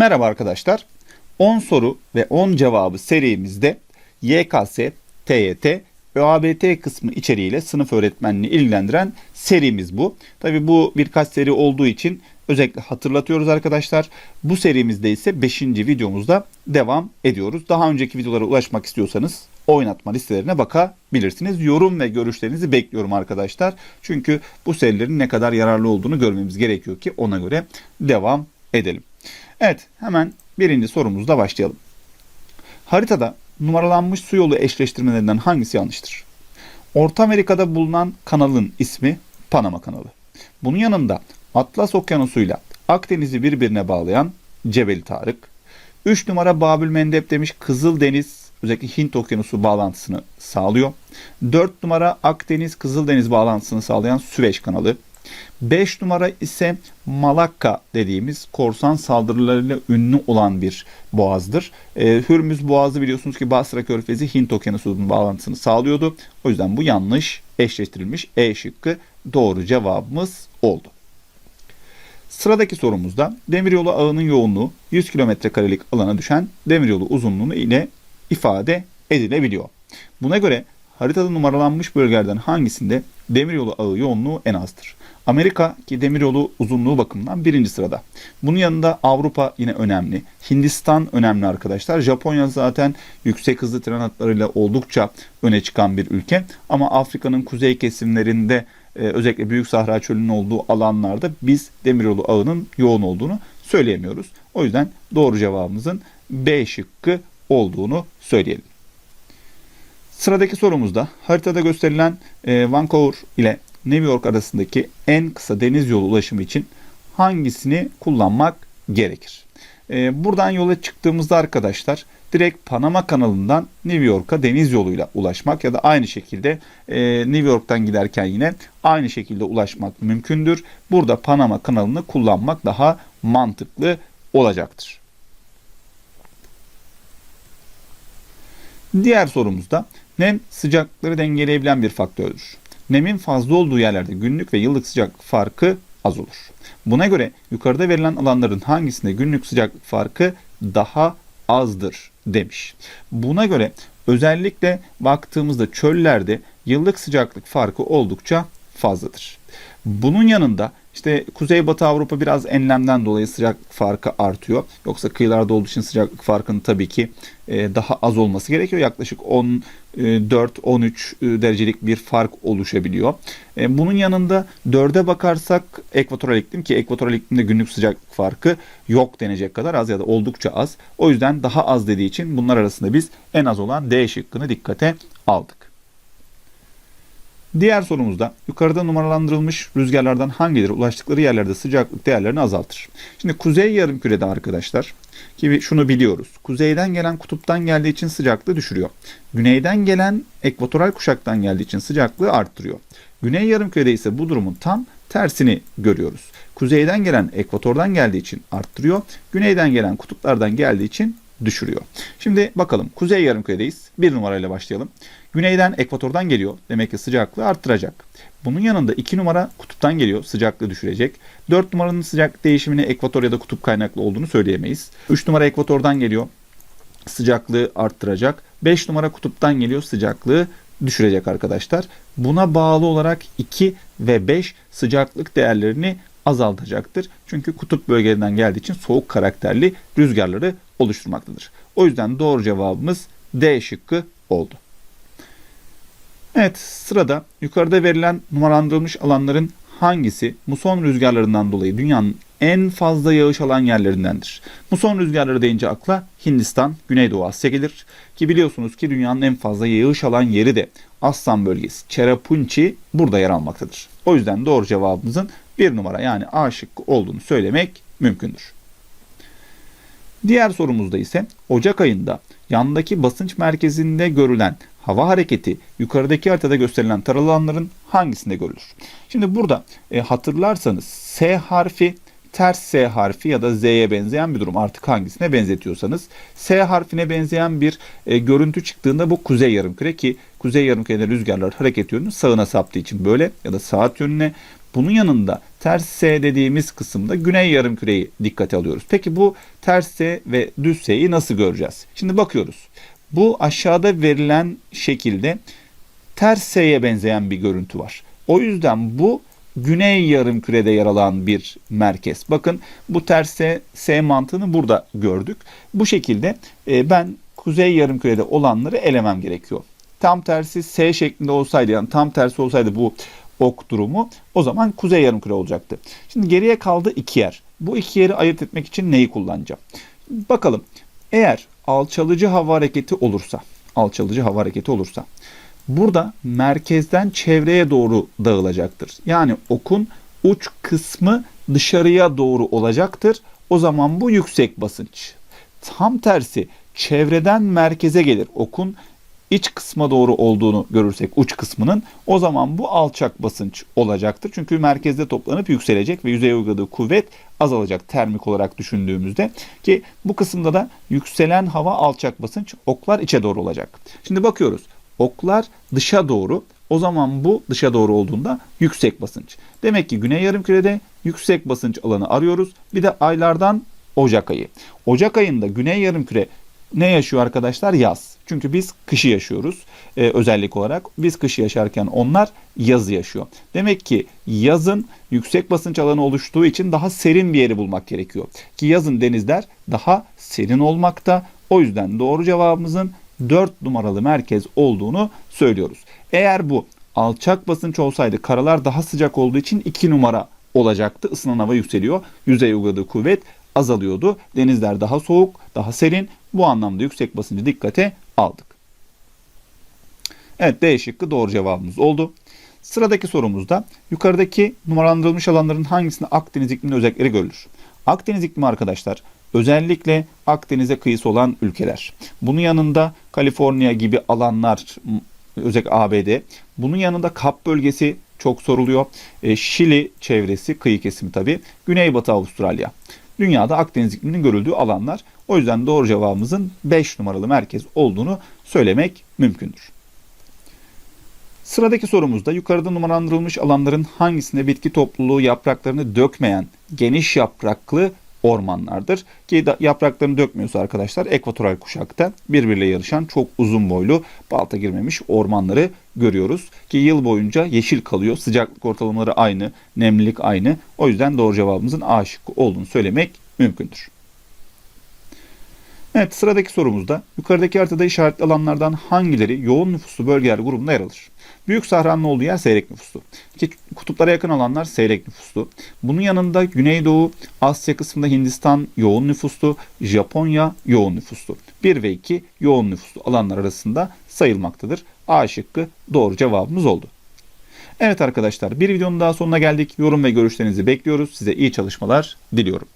Merhaba arkadaşlar. 10 soru ve 10 cevabı serimizde YKS, TYT ve ABT kısmı içeriğiyle sınıf öğretmenliğini ilgilendiren serimiz bu. Tabi bu birkaç seri olduğu için özellikle hatırlatıyoruz arkadaşlar. Bu serimizde ise 5. videomuzda devam ediyoruz. Daha önceki videolara ulaşmak istiyorsanız oynatma listelerine bakabilirsiniz. Yorum ve görüşlerinizi bekliyorum arkadaşlar. Çünkü bu serilerin ne kadar yararlı olduğunu görmemiz gerekiyor ki ona göre devam edelim. Evet hemen birinci sorumuzla başlayalım. Haritada numaralanmış su yolu eşleştirmelerinden hangisi yanlıştır? Orta Amerika'da bulunan kanalın ismi Panama Kanalı. Bunun yanında Atlas Okyanusu'yla Akdeniz'i birbirine bağlayan Cebeli Tarık. 3 numara Babül Mendeb demiş Kızıldeniz özellikle Hint Okyanusu bağlantısını sağlıyor. 4 numara Akdeniz Kızıldeniz bağlantısını sağlayan Süveyş Kanalı. 5 numara ise Malakka dediğimiz korsan saldırılarıyla ünlü olan bir boğazdır. E, Hürmüz Boğazı biliyorsunuz ki Basra Körfezi Hint Okyanusu'nun bağlantısını sağlıyordu. O yüzden bu yanlış eşleştirilmiş E şıkkı doğru cevabımız oldu. Sıradaki sorumuzda demiryolu ağının yoğunluğu 100 kilometrekarelik alana düşen demiryolu uzunluğunu ile ifade edilebiliyor. Buna göre haritada numaralanmış bölgelerden hangisinde demiryolu ağı yoğunluğu en azdır? Amerika ki demiryolu uzunluğu bakımından birinci sırada. Bunun yanında Avrupa yine önemli. Hindistan önemli arkadaşlar. Japonya zaten yüksek hızlı tren hatlarıyla oldukça öne çıkan bir ülke. Ama Afrika'nın kuzey kesimlerinde e, özellikle Büyük Sahra Çölü'nün olduğu alanlarda biz demiryolu ağının yoğun olduğunu söyleyemiyoruz. O yüzden doğru cevabımızın B şıkkı olduğunu söyleyelim. Sıradaki sorumuzda haritada gösterilen e, Vancouver ile New York arasındaki en kısa deniz yolu ulaşımı için hangisini kullanmak gerekir? E, buradan yola çıktığımızda arkadaşlar direkt Panama kanalından New York'a deniz yoluyla ulaşmak ya da aynı şekilde e, New York'tan giderken yine aynı şekilde ulaşmak mümkündür. Burada Panama kanalını kullanmak daha mantıklı olacaktır. Diğer sorumuzda nem sıcaklıkları dengeleyebilen bir faktördür nemin fazla olduğu yerlerde günlük ve yıllık sıcaklık farkı az olur. Buna göre yukarıda verilen alanların hangisinde günlük sıcaklık farkı daha azdır demiş. Buna göre özellikle baktığımızda çöllerde yıllık sıcaklık farkı oldukça fazladır. Bunun yanında işte Kuzeybatı Avrupa biraz enlemden dolayı sıcaklık farkı artıyor. Yoksa kıyılarda olduğu için sıcaklık farkının tabii ki e, daha az olması gerekiyor. Yaklaşık 10 e, 4-13 e, derecelik bir fark oluşabiliyor. E, bunun yanında 4'e bakarsak ekvatoral iklim ki ekvatoral iklimde günlük sıcaklık farkı yok denecek kadar az ya da oldukça az. O yüzden daha az dediği için bunlar arasında biz en az olan D şıkkını dikkate aldık. Diğer sorumuzda yukarıda numaralandırılmış rüzgarlardan hangileri ulaştıkları yerlerde sıcaklık değerlerini azaltır? Şimdi kuzey yarımkürede arkadaşlar ki şunu biliyoruz. Kuzeyden gelen kutuptan geldiği için sıcaklığı düşürüyor. Güneyden gelen ekvatoral kuşaktan geldiği için sıcaklığı arttırıyor. Güney yarımkürede ise bu durumun tam tersini görüyoruz. Kuzeyden gelen ekvatordan geldiği için arttırıyor. Güneyden gelen kutuplardan geldiği için düşürüyor. Şimdi bakalım kuzey yarımküredeyiz. Bir numarayla başlayalım. Güneyden ekvatordan geliyor. Demek ki sıcaklığı arttıracak. Bunun yanında 2 numara kutuptan geliyor. Sıcaklığı düşürecek. 4 numaranın sıcak değişimine ekvator ya da kutup kaynaklı olduğunu söyleyemeyiz. 3 numara ekvatordan geliyor. Sıcaklığı arttıracak. 5 numara kutuptan geliyor. Sıcaklığı düşürecek arkadaşlar. Buna bağlı olarak 2 ve 5 sıcaklık değerlerini azaltacaktır. Çünkü kutup bölgelerinden geldiği için soğuk karakterli rüzgarları oluşturmaktadır. O yüzden doğru cevabımız D şıkkı oldu. Evet sırada yukarıda verilen numaralandırılmış alanların hangisi muson rüzgarlarından dolayı dünyanın en fazla yağış alan yerlerindendir? Muson rüzgarları deyince akla Hindistan, Güneydoğu Asya gelir. Ki biliyorsunuz ki dünyanın en fazla yağış alan yeri de Assam bölgesi, Cherrapunchi burada yer almaktadır. O yüzden doğru cevabımızın bir numara yani A şıkkı olduğunu söylemek mümkündür. Diğer sorumuzda ise Ocak ayında yandaki basınç merkezinde görülen hava hareketi yukarıdaki haritada gösterilen taralı alanların hangisinde görülür? Şimdi burada e, hatırlarsanız S harfi ters S harfi ya da Z'ye benzeyen bir durum. Artık hangisine benzetiyorsanız. S harfine benzeyen bir e, görüntü çıktığında bu kuzey yarımküre ki kuzey yarımkürede rüzgarlar hareket yönünü sağına saptığı için böyle ya da saat yönüne. Bunun yanında ters S dediğimiz kısımda güney yarımküreyi dikkate alıyoruz. Peki bu ters S ve düz S'yi nasıl göreceğiz? Şimdi bakıyoruz. Bu aşağıda verilen şekilde ters S'ye benzeyen bir görüntü var. O yüzden bu güney yarımkürede yer alan bir merkez. Bakın bu ters S, mantığını burada gördük. Bu şekilde e, ben kuzey yarımkürede olanları elemem gerekiyor. Tam tersi S şeklinde olsaydı yani tam tersi olsaydı bu ok durumu o zaman kuzey yarımküre olacaktı. Şimdi geriye kaldı iki yer. Bu iki yeri ayırt etmek için neyi kullanacağım? Bakalım eğer alçalıcı hava hareketi olursa alçalıcı hava hareketi olursa burada merkezden çevreye doğru dağılacaktır. Yani okun uç kısmı dışarıya doğru olacaktır. O zaman bu yüksek basınç. Tam tersi çevreden merkeze gelir. Okun iç kısma doğru olduğunu görürsek uç kısmının o zaman bu alçak basınç olacaktır. Çünkü merkezde toplanıp yükselecek ve yüzeye uyguladığı kuvvet azalacak termik olarak düşündüğümüzde ki bu kısımda da yükselen hava alçak basınç oklar içe doğru olacak. Şimdi bakıyoruz oklar dışa doğru o zaman bu dışa doğru olduğunda yüksek basınç. Demek ki güney yarımkürede yüksek basınç alanı arıyoruz. Bir de aylardan Ocak ayı. Ocak ayında güney yarımküre ne yaşıyor arkadaşlar? Yaz. Çünkü biz kışı yaşıyoruz ee, özellik olarak. Biz kışı yaşarken onlar yazı yaşıyor. Demek ki yazın yüksek basınç alanı oluştuğu için daha serin bir yeri bulmak gerekiyor. Ki yazın denizler daha serin olmakta. O yüzden doğru cevabımızın 4 numaralı merkez olduğunu söylüyoruz. Eğer bu alçak basınç olsaydı karalar daha sıcak olduğu için 2 numara olacaktı. Isınan hava yükseliyor. Yüzey uyguladığı kuvvet azalıyordu. Denizler daha soğuk, daha serin. Bu anlamda yüksek basıncı dikkate aldık. Evet D şıkkı doğru cevabımız oldu. Sıradaki sorumuzda yukarıdaki numaralandırılmış alanların hangisinde Akdeniz iklimi özellikleri görülür? Akdeniz iklimi arkadaşlar özellikle Akdeniz'e kıyısı olan ülkeler. Bunun yanında Kaliforniya gibi alanlar özellikle ABD. Bunun yanında Kap bölgesi çok soruluyor. E, Şili çevresi kıyı kesimi tabi. Güneybatı Avustralya. Dünyada Akdeniz ikliminin görüldüğü alanlar. O yüzden doğru cevabımızın 5 numaralı merkez olduğunu söylemek mümkündür. Sıradaki sorumuzda yukarıda numaralandırılmış alanların hangisinde bitki topluluğu yapraklarını dökmeyen geniş yapraklı ormanlardır. Ki yapraklarını dökmüyorsa arkadaşlar ekvatoral kuşakta birbiriyle yarışan çok uzun boylu balta girmemiş ormanları görüyoruz. Ki yıl boyunca yeşil kalıyor. Sıcaklık ortalamaları aynı, nemlilik aynı. O yüzden doğru cevabımızın A şıkkı olduğunu söylemek mümkündür. Evet sıradaki sorumuzda yukarıdaki haritada işaretli alanlardan hangileri yoğun nüfuslu bölgeler grubunda yer alır? Büyük Sahra'nın olduğu yer seyrek nüfuslu. Ki kutuplara yakın alanlar seyrek nüfuslu. Bunun yanında Güneydoğu, Asya kısmında Hindistan yoğun nüfuslu, Japonya yoğun nüfuslu. 1 ve 2 yoğun nüfuslu alanlar arasında sayılmaktadır. A şıkkı doğru cevabımız oldu. Evet arkadaşlar bir videonun daha sonuna geldik. Yorum ve görüşlerinizi bekliyoruz. Size iyi çalışmalar diliyorum.